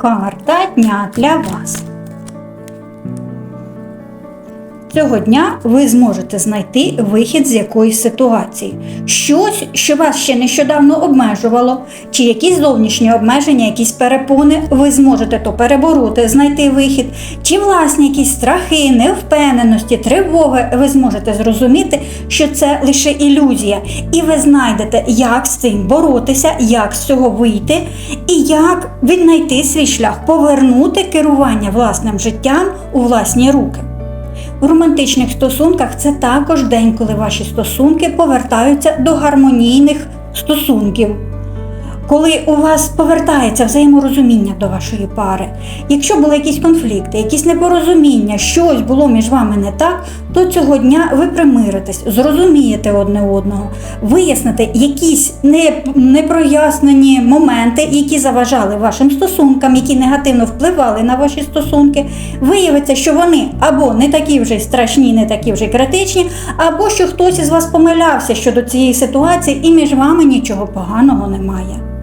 Карта дня для вас. Цього дня ви зможете знайти вихід з якоїсь ситуації, щось, що вас ще нещодавно обмежувало, чи якісь зовнішні обмеження, якісь перепони, ви зможете то перебороти, знайти вихід, чи власні якісь страхи, невпевненості, тривоги, ви зможете зрозуміти, що це лише ілюзія, і ви знайдете, як з цим боротися, як з цього вийти, і як віднайти свій шлях, повернути керування власним життям у власні руки. У романтичних стосунках це також день, коли ваші стосунки повертаються до гармонійних стосунків. Коли у вас повертається взаєморозуміння до вашої пари, якщо були якісь конфлікти, якісь непорозуміння, щось було між вами не так, то цього дня ви примиритесь, зрозумієте одне одного, виясните якісь непрояснені моменти, які заважали вашим стосункам, які негативно впливали на ваші стосунки. Виявиться, що вони або не такі вже страшні, не такі вже критичні, або що хтось із вас помилявся щодо цієї ситуації, і між вами нічого поганого немає.